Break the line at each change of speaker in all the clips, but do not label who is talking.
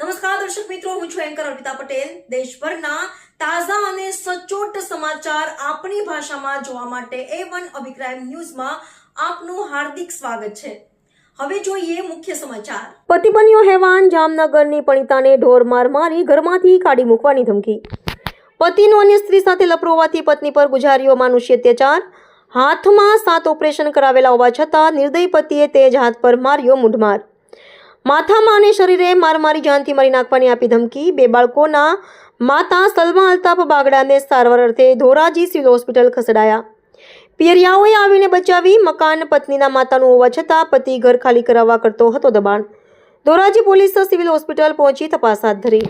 નમસ્કાર, દર્શક મિત્રો, હું છું એન્કર અર્પિતા પટેલ. દેશભરના તાજા અને સચોટ સમાચાર આપણી ભાષામાં જોવા માટે એ વન અભિપ્રાય ન્યૂઝમાં આપનું હાર્દિક સ્વાગત છે. હવે જોઈએ મુખ્ય સમાચાર. પતિ બન્યો હેવાન જામનગરની પણિતાને ઢોર માર મારી ઘરમાંથી કાઢી મૂકવાની ધમકી. પતિનો અન્ય સ્ત્રી સાથે લપરોવાથી પત્ની પર ગુજાર્યો માનુષ્ય અત્યાચાર. હાથમાં સાત ઓપરેશન કરાવેલા હોવા છતાં નિર્દય પતિએ તેજ હાથ પર માર્યો મૂઢમાર. માથામાં અને શરીરે માર મારી જાનથી મારી નાખવાની આપી ધમકી. બે બાળકોના માતા સલમા અલ્તાફ બાગડાને સારવાર અર્થે ધોરાજી સિવિલ હોસ્પિટલ ખસેડાયા. પિયરિયાઓએ આવીને બચાવી મકાન પત્નીના માતાનું હોવા છતાં પતિ ઘર ખાલી કરાવવા કરતો હતો દબાણ. ધોરાજી પોલીસ સિવિલ હોસ્પિટલ પહોંચી તપાસ હાથ ધરી.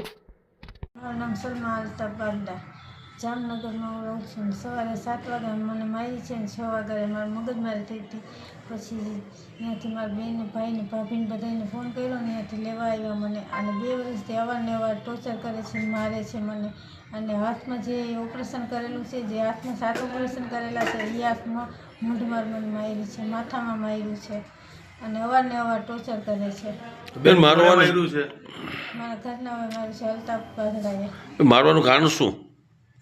જામનગરમાં હું રહું છું. સવારે સાત વાગે મને મારી છે ને છ વાગે મારી મગજમારી થઈ હતી. પછી ત્યાંથી મારા બેન ભાઈને ભાભીને બધાને ફોન કર્યો ને ત્યાંથી લેવા આવ્યા મને. અને બે વર્ષથી અવારનવાર ટોર્ચર કરે છે મારે છે મને. અને હાથમાં જે ઓપરેશન કરેલું છે જે હાથમાં સાત ઓપરેશન કરેલા છે એ હાથમાં મૂઢમાર મને માર્યું છે માથામાં માર્યું છે. અને અવારને અવાર ટોર્ચર કરે છે.
બેન મારવાનું
છે.
મારા ઘરના હવે મારું છે અલ્તાફ બાગડાએ
મારવાનું કારણ શું?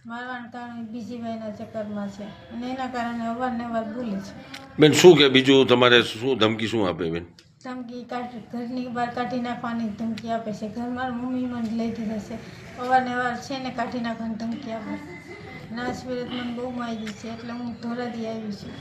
મારવાના કારણે બીજી ભાઈના ચક્કરમાં છે અને એના કારણે અવારનવાર બોલે છે.
બેન શું કે બીજું? તમારે શું ધમકી શું આપે બેન?
ધમકી કાઢી ઘરની બહાર કાઢી નાખવાની ધમકી આપે છે. ઘરમાં મમ્મી મને લઈ દીધા છે અવારનવાર છે ને કાઢી નાખવાની ધમકી આપે નાશ વિરત મને બહુ મારી છે એટલે હું ધોરાજી આવી છું.